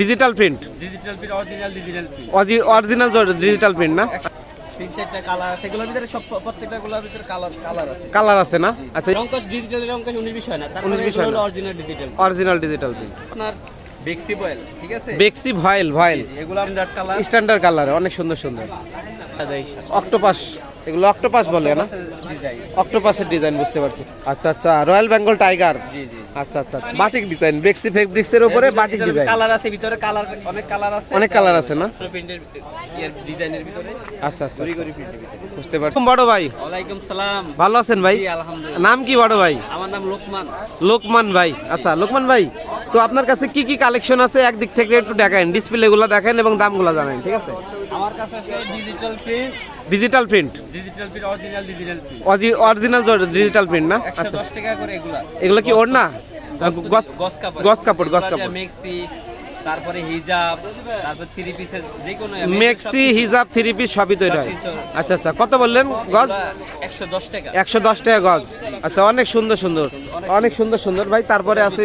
Digital print digital print original digital print original digital print না? তিন চারটা colour আছে এগুলোর ভিতরে সব প্রত্যেকটা গুলোর ভিতরে কালার কালার আছে। কালার আছে না? আচ্ছা। রংকশ ডিজিটাল রংকশ উনিশ বিষয় না। তারপরে এগুলো হলো original digital original digital print আপনার বেক্সি বয়েল ঠিক আছে? বেক্সি ভয়েল ভয়েল এগুলো স্ট্যান্ডার্ড কালার স্ট্যান্ডার্ড কালার অনেক সুন্দর সুন্দর। অক্টোপাস এগুলো অক্টোপাস বলে না? অক্টোপাসের ডিজাইন বুঝতে পারছি। আচ্ছা আচ্ছা রয়্যাল বেঙ্গল টাইগার আচ্ছা আচ্ছা বাটিক ডিজাইন বেক্সি ফেব্রিক্সের উপরে বাটিক ডিজাইন কালার আছে ভিতরে কালার অনেক কালার আছে। অনেক কালার আছে না? ডিজাইনের ভিতরে। আচ্ছা আচ্ছা আচ্ছা, বুঝতে পারছি। বড় ভাই। ওয়ালাইকুম সালাম। ভালো আছেন ভাই? আলহামদুলিল্লাহ। নাম কি বড় ভাই? আমার নাম লোকমান। লোকমান ভাই। আচ্ছা লোকমান ভাই তো আপনার কাছে কি কি কালেকশন আছে? একদিক থেকে একটু দেখান ডিসপ্লে গুলো দেখেন এবং দামগুলো জানেন ঠিক আছে? আমার কাছে আছে digital print digital print digital print original digital print original digital print না? আচ্ছা। দশ টাকা করে এগুলা। এগুলো কি ওর না? গস কাপড়। গস কাপড়, গস কাপড়। মেক্সি তারপরে হিজাব তারপর থ্রি পিসের যে কোনো মেক্সি হিজাব থ্রি পিস সবই তৈরি হয়। আচ্ছা আচ্ছা। কত বললেন গজ একশো দশ টাকা। একশো দশ টাকা গজ আচ্ছা অনেক সুন্দর সুন্দর। অনেক সুন্দর। সুন্দর ভাই তারপরে আছে।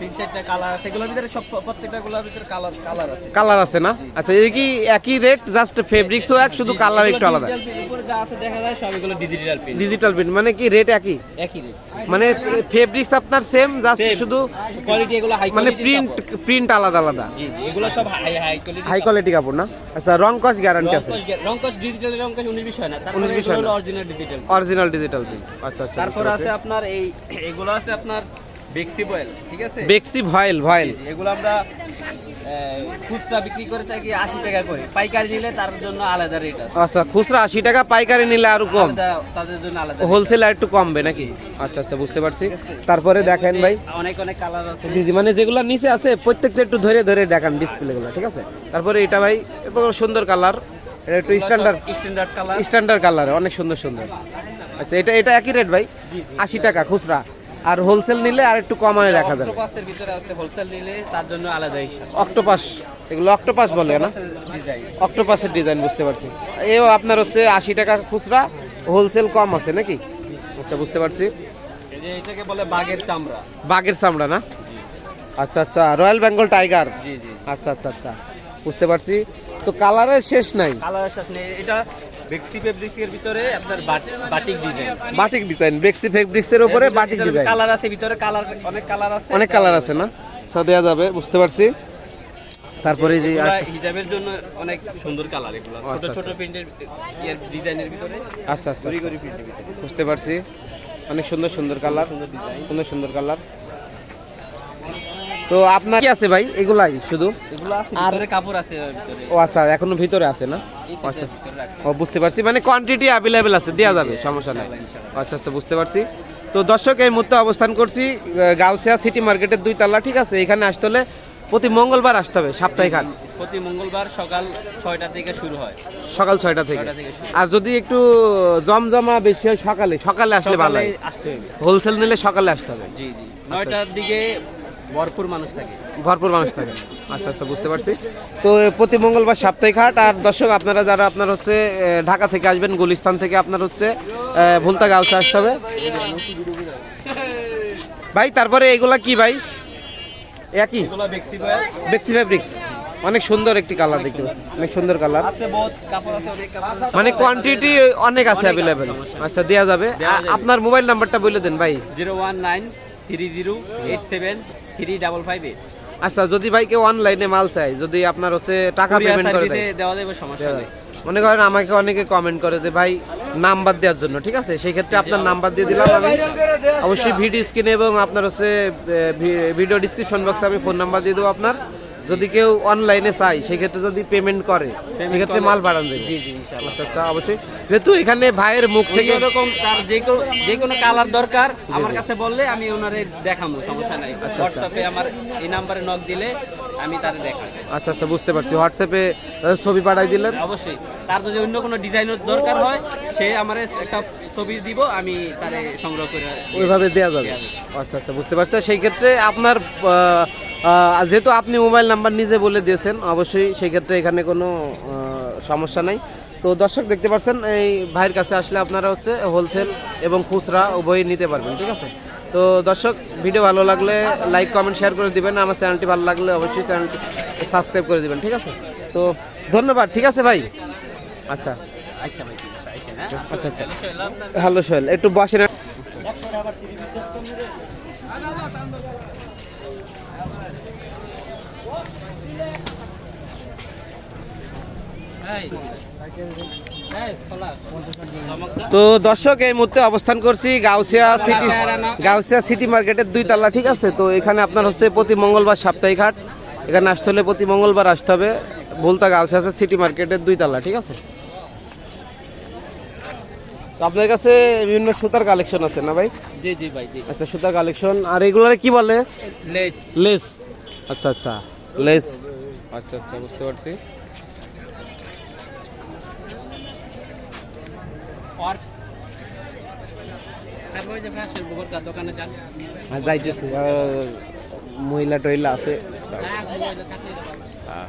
তিন চারটা কালার আছে। এগুলোর ভিতরে সব প্রত্যেকটা গুলোর ভিতরে কালার কালার আছে। কালার আছে না? আচ্ছা এই কি একই রেট জাস্ট ফেব্রিক্সও এক শুধু কালার একটু আলাদা? ডিজিটাল প্রিন্ট উপরে যা আছে দেখা যায় সব এগুলো ডিজিটাল প্রিন্ট ডিজিটাল প্রিন্ট মানে কি রেট একই? একই রেট মানে ফেব্রিক্স আপনার সেম জাস্ট শুধু কোয়ালিটি এগুলো হাই মানে প্রিন্ট প্রিন্ট আলাদা আলাদা? জি এগুলো সব high high quality high quality কাপড় না? আচ্ছা রং কস গ্যারান্টি আছে? রংকশ ডিজিটাল রংকশ উনিশ বিষয় না। তারপরে 19 বিষয় এগুলো original digital original digital print আচ্ছা আচ্ছা তারপর আছে আপনার এই এগুলো আছে আপনার বেক্সি বয়েল ঠিক আছে? বেক্সি ভয়েল ভয়েল এগুলো আমরা খুচরা বিক্রি করে থাকি আশি টাকা করে। পাইকারি নিলে তার জন্য আলাদা রেট আছে। আচ্ছা খুচরা আশি টাকা পাইকারি নিলে আরও কম? তাদের জন্য আলাদা হোলসেল আর একটু কমবে নাকি? আচ্ছা আচ্ছা বুঝতে পারছি। তারপরে দেখেন ভাই। অনেক অনেক কালার আছে। জি জি মানে যেগুলো নিচে আছে প্রত্যেকটা একটু ধরে ধরে দেখান ডিসপ্লেগুলো ঠিক আছে? তারপরে এটা ভাই এত সুন্দর কালার এটা একটু standard standard colour standard colour অনেক সুন্দর সুন্দর। আচ্ছা এটা এটা একই রেট ভাই? আশি টাকা খুচরা। আর হোলসেল নিলে আর একটু কমায় রাখা যাবে। অক্টোপাসের ভিতরে আছে হোলসেল নিলে তার জন্য আলাদা হিসাব। অক্টোপাস এগুলো অক্টোপাস বলে না? অক্টোপাসের ডিজাইন বুঝতে পারছি। এও আপনার হচ্ছে আশি টাকা খুচরা হোলসেল কম আছে নাকি? আচ্ছা বুঝতে পারছি। এই যে এটাকে বলে বাঘের চামড়া। বাঘের চামড়া না? আচ্ছা আচ্ছা রয়্যাল বেঙ্গল টাইগার জি জি। আচ্ছা আচ্ছা আচ্ছা বুঝতে পারছি। তো কালারের শেষ নাই। কালার শেষ নেই। এটা বেক্সি ফেব্রিক্সের ভিতরে আপনার বাটিক ডিজাইন বাটিক ডিজাইন বেক্সি ফেব্রিক্সের উপরে বাটিক ডিজাইন কালার আছে ভিতরে কালার অনেক কালার আছে। অনেক কালার আছে না? সব দেওয়া যাবে বুঝতে পারছি। তারপরে যে হিজাবের জন্য অনেক সুন্দর কালার এগুলো। ছোট আচ্ছা, ছোট প্রিন্টের ইয়ের ডিজাইনের ভিতরে। আচ্ছা আচ্ছা আচ্ছা, গরি প্রিন্টের ভিতরে। বুঝতে পারছি। অনেক সুন্দর সুন্দর কালার সুন্দর ডিজাইন সুন্দর সুন্দর কালার তো আপনার কি আছে ভাই? এগুলাই শুধু? আর- কাপড় আছে ও আচ্ছা এখনও ভিতরে আছে না? আচ্ছা। ও বুঝতে পারছি। মানে কোয়ান্টিটি অ্যাভেলেবেল আছে দেওয়া যাবে সমস্যা নেই। আচ্ছা আচ্ছা বুঝতে পারছি। তো দর্শক এই মুহূর্তে অবস্থান করছি গাউসিয়া সিটি মার্কেটের দুই তালা ঠিক আছে? এখানে আসতে হলে প্রতি মঙ্গলবার আসতে হবে সাপ্তাহিক হাট। প্রতি মঙ্গলবার সকাল ছয়টা থেকে শুরু হয়। সকাল ছয়টা থেকে। আর যদি একটু জমজমা বেশি হয় সকালে সকালে আসলে ভালো হয়। হোলসেল নিলে সকালে আসতে হবে। জি জি। নয়টার দিকে ভরপুর মানুষ থাকে। ভরপুর মানুষ থাকে। আচ্ছা আচ্ছা বুঝতে পারছি। তো প্রতি মঙ্গলবার সাপ্তাহিক হাট আর দর্শক আপনারা যারা আপনার হচ্ছে ঢাকা থেকে আসবেন গুলিস্তান থেকে আপনার হচ্ছে ভুলতা গাউসে আসতে হবে। ভাই তারপরে এগুলা কি ভাই? একই? বেক্সি ফেব্রিক্স অনেক সুন্দর একটি কালার দেখতে পাচ্ছি। অনেক সুন্দর কালার। মানে কোয়ান্টিটি অনেক আছে অ্যাভেলেবেল আচ্ছা দেওয়া যাবে। আপনার মোবাইল নাম্বারটা বলে দেন ভাই। Zero one nine three zero eight seven three double five eight আচ্ছা যদি ভাই কেউ অনলাইনে মাল চাই যদি আপনার হচ্ছে টাকা পেমেন্ট করে দেয়। দেওয়া যাবে সমস্যা নেই। মনে করেন আমাকে অনেকে কমেন্ট করে যে ভাই নাম্বার দেওয়ার জন্য। ঠিক আছে? সেই ক্ষেত্রে আপনার নাম্বার দিয়ে দিলাম আমি। অবশ্যই ভিডিও স্ক্রিনে এবং আপনার হচ্ছে ভিডিও ডিসক্রিপশন বক্সে আমি ফোন নাম্বার দিয়ে দেবো আপনার। যদি কেউ অনলাইনে চাই সেক্ষেত্রে যদি পেমেন্ট করে সেক্ষেত্রে মাল বাড়ান দেবে জি জি আচ্ছা আচ্ছা অবশ্যই। যেহেতু এখানে ভাইয়ের মুখ থেকে এরকম তার যে কোনো যে কোনো কালার দরকার আমার কাছে বললে আমি ওনারে দেখাবো সমস্যা নাই। আচ্ছা। হোয়াটসঅ্যাপে আমার এই নাম্বারে নক দিলে আমি তারে দেখাবো আচ্ছা আচ্ছা বুঝতে পারছি। হোয়াটসঅ্যাপে ছবি পাঠাই দিলেন? অবশ্যই। তার যদি অন্য কোনো ডিজাইনের দরকার হয় সে আমার একটা ছবি দিব আমি তারে সংগ্রহ করে ওইভাবে দেওয়া যাবে। আচ্ছা আচ্ছা বুঝতে পারছি। সেই ক্ষেত্রে আপনার যেহেতু আপনি মোবাইল নাম্বার নিজে বলে দিয়েছেন অবশ্যই সেই ক্ষেত্রে এখানে কোনো সমস্যা নাই। তো দর্শক দেখতে পাচ্ছেন এই ভাইয়ের কাছে আসলে আপনারা হচ্ছে হোলসেল এবং খুচরা উভয়ই নিতে পারবেন ঠিক আছে? তো দর্শক ভিডিও ভালো লাগলে লাইক কমেন্ট শেয়ার করে দিবেন। আমার চ্যানেলটি ভালো লাগলে অবশ্যই চ্যানেলটি সাবস্ক্রাইব করে দিবেন ঠিক আছে? তো ধন্যবাদ ঠিক আছে ভাই? আচ্ছা। আচ্ছা ভাই হ্যাঁ? আচ্ছা আচ্ছা। হ্যালো সোহেল একটু বসেন। তো দর্শক, এই মুহূর্তে অবস্থান করছি গাউসিয়া সিটি গাউসিয়া সিটি মার্কেটের দুই তালা ঠিক আছে? তো এখানে আপনার হচ্ছে প্রতি মঙ্গলবার সাপ্তাহিক হাট। এখানে আসতে হলে প্রতি মঙ্গলবার আসতে হবে। বলতা গাউসিয়া সিটি মার্কেটের দুই তালা ঠিক আছে? তো আপনার কাছে বিভিন্ন সুতার কালেকশন আছে না ভাই? জি জি ভাই জি। আচ্ছা সুতার কালেকশন। আর এগুলোরে কি বলে? লেস। লেস। আচ্ছা আচ্ছা। লেস। আচ্ছা আচ্ছা বুঝতে পারছি। আর তারপর ওই যে ফ্যাশন গোবরকার দোকানে যান। আর যাইতেছি। মহিলা টইলা আছে। হ্যাঁ,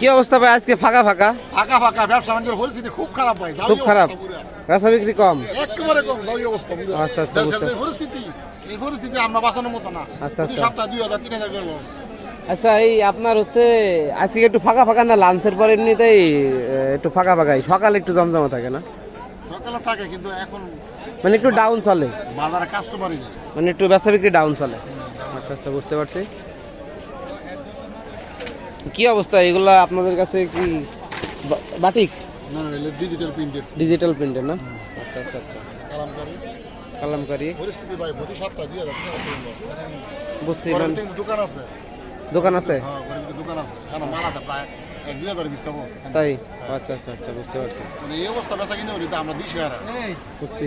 কি অবস্থা ভাই আজকে? ফাঁকা ফাঁকা? ফাঁকা ফাঁকা। ব্যবসা বাণিজ্যের পরিস্থিতি খুব খারাপ ভাই। খুব খারাপ। বিক্রি কম? একেবারে কম দামি অবস্থা আচ্ছা, আচ্ছা, পরিস্থিতি এই পরিস্থিতি আমরা বাঁচানোর মতো না। আচ্ছা, আচ্ছা। সপ্তাহে দুই হাজার তিন হাজার করে লস আচ্ছা এই আপনার হচ্ছে আজকে একটু ফাঁকা ফাঁকা না? লাঞ্চের পর এমনিতেই একটু ফাঁকা ফাঁকাই সকালে একটু জমজমা থাকে না? সকালে থাকে কিন্তু এখন মানে একটু ডাউন চলে? বাজারে কাস্টমারই মানে একটু ব্যবসা বিক্রি ডাউন চলে? আচ্ছা আচ্ছা বুঝতে পারছি। কি অবস্থা? এগুলা আপনাদের কাছে কি বাটিক? না ডিজিটাল প্রিন্টেড ডিজিটাল প্রিন্টের না? আচ্ছা আচ্ছা আচ্ছা। কালামকারি। কালামকারি। পরিস্থিতি ভাই প্রতি সপ্তাহে দুই তিন হাজার বুঝছি মানে দোকান আছে। দোকান আছে? হ্যাঁ দোকান আছে। এখন মাল আছে প্রায় এক দুই হাজার তাই? আচ্ছা আচ্ছা আচ্ছা বুঝতে পারছি। মানে এই অবস্থা বেচা কিনে আমরা দিশে আর। বুঝছি।